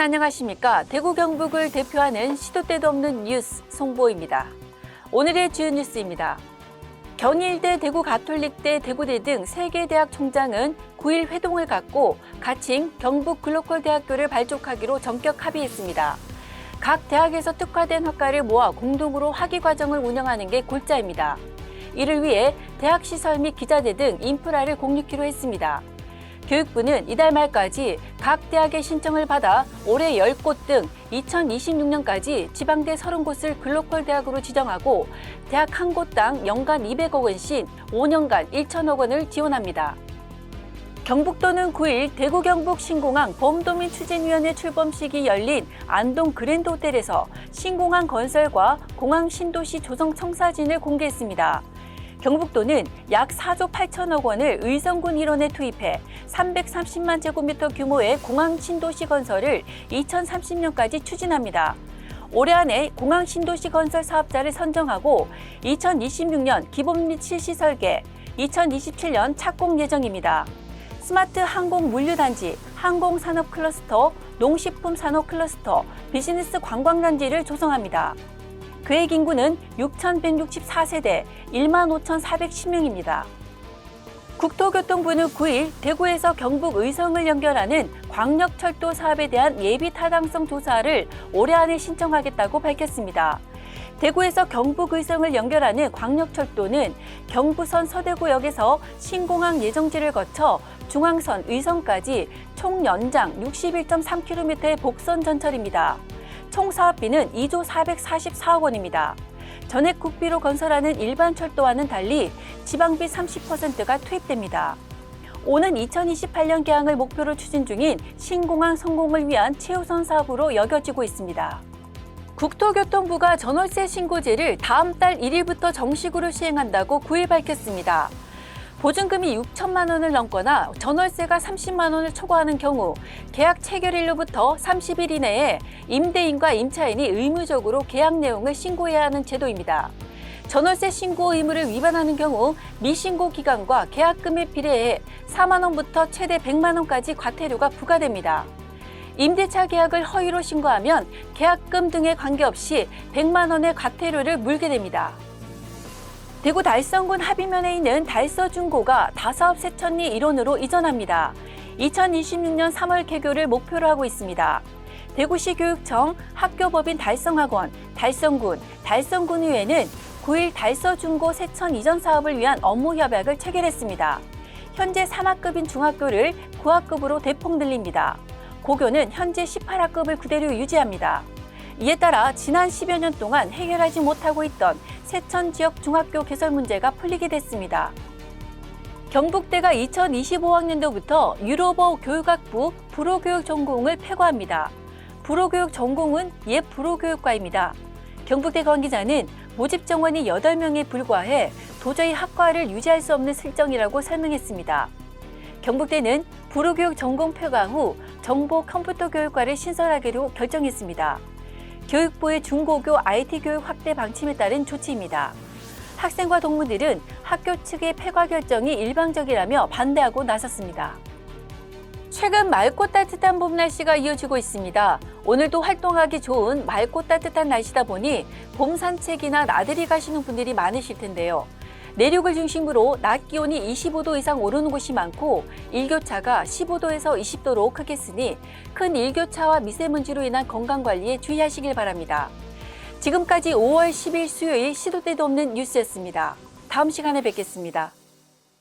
안녕하십니까. 대구 경북을 대표하는 시도 때도 없는 뉴스 송보입니다. 오늘의 주요 뉴스입니다. 경일대, 대구 가톨릭대, 대구대 등 세 개 대학 총장은 9일 회동을 갖고 가칭 경북 글로컬 대학교를 발족하기로 전격 합의했습니다. 각 대학에서 특화된 학과를 모아 공동으로 학위 과정을 운영하는 게 골자입니다. 이를 위해 대학 시설 및 기자재 등 인프라를 공유키로 했습니다. 교육부는 이달 말까지 각 대학의 신청을 받아 올해 10곳 등 2026년까지 지방대 30곳을 글로컬 대학으로 지정하고 대학 한 곳당 연간 200억 원씩 5년간 1천억 원을 지원합니다. 경북도는 9일 대구 경북 신공항 범도민 추진위원회 출범식이 열린 안동 그랜드 호텔에서 신공항 건설과 공항 신도시 조성 청사진을 공개했습니다. 경북도는 약 4조 8천억 원을 의성군 일원에 투입해 330만 제곱미터 규모의 공항 신도시 건설을 2030년까지 추진합니다. 올해 안에 공항 신도시 건설 사업자를 선정하고 2026년 기본 및 실시 설계, 2027년 착공 예정입니다. 스마트 항공 물류단지, 항공 산업 클러스터, 농식품 산업 클러스터, 비즈니스 관광단지를 조성합니다. 계획 인구는 6,164세대 1만 5,410명입니다. 국토교통부는 9일 대구에서 경북 의성을 연결하는 광역철도 사업에 대한 예비 타당성 조사를 올해 안에 신청하겠다고 밝혔습니다. 대구에서 경북 의성을 연결하는 광역철도는 경부선 서대구역에서 신공항 예정지를 거쳐 중앙선 의성까지 총 연장 61.3km의 복선 전철입니다. 총 사업비는 2조 444억 원입니다. 전액 국비로 건설하는 일반 철도와는 달리 지방비 30%가 투입됩니다. 오는 2028년 개항을 목표로 추진 중인 신공항 성공을 위한 최우선 사업으로 여겨지고 있습니다. 국토교통부가 전월세 신고제를 다음 달 1일부터 정식으로 시행한다고 9일 밝혔습니다. 보증금이 6천만 원을 넘거나 전월세가 30만 원을 초과하는 경우 계약 체결일로부터 30일 이내에 임대인과 임차인이 의무적으로 계약 내용을 신고해야 하는 제도입니다. 전월세 신고 의무를 위반하는 경우 미신고 기간과 계약금에 비례해 4만 원부터 최대 100만 원까지 과태료가 부과됩니다. 임대차 계약을 허위로 신고하면 계약금 등에 관계없이 100만 원의 과태료를 물게 됩니다. 대구 달성군 합의면에 있는 달서중고가 다사업 세천리 일원으로 이전합니다. 2026년 3월 개교를 목표로 하고 있습니다. 대구시 교육청 학교법인 달성학원, 달성군, 달성군의회는 9일 달서중고 세천 이전 사업을 위한 업무 협약을 체결했습니다. 현재 3학급인 중학교를 9학급으로 대폭 늘립니다. 고교는 현재 18학급을 그대로 유지합니다. 이에 따라 지난 10여 년 동안 해결하지 못하고 있던 세천 지역 중학교 개설 문제가 풀리게 됐습니다. 경북대가 2025학년도부터 유로버 교육학부 불호교육 전공을 폐과합니다. 불호교육 전공은 옛 불호교육과입니다. 경북대 관계자는 모집 정원이 8명에 불과해 도저히 학과를 유지할 수 없는 실정이라고 설명했습니다. 경북대는 불호교육 전공 폐과 후 정보 컴퓨터 교육과를 신설하기로 결정했습니다. 교육부의 중고교 IT 교육 확대 방침에 따른 조치입니다. 학생과 동문들은 학교 측의 폐과 결정이 일방적이라며 반대하고 나섰습니다. 최근 맑고 따뜻한 봄 날씨가 이어지고 있습니다. 오늘도 활동하기 좋은 맑고 따뜻한 날씨다 보니 봄 산책이나 나들이 가시는 분들이 많으실 텐데요. 내륙을 중심으로 낮 기온이 25도 이상 오르는 곳이 많고 일교차가 15도에서 20도로 크겠으니 큰 일교차와 미세먼지로 인한 건강 관리에 주의하시길 바랍니다. 지금까지 5월 10일 수요일 시도 때도 없는 뉴스였습니다. 다음 시간에 뵙겠습니다.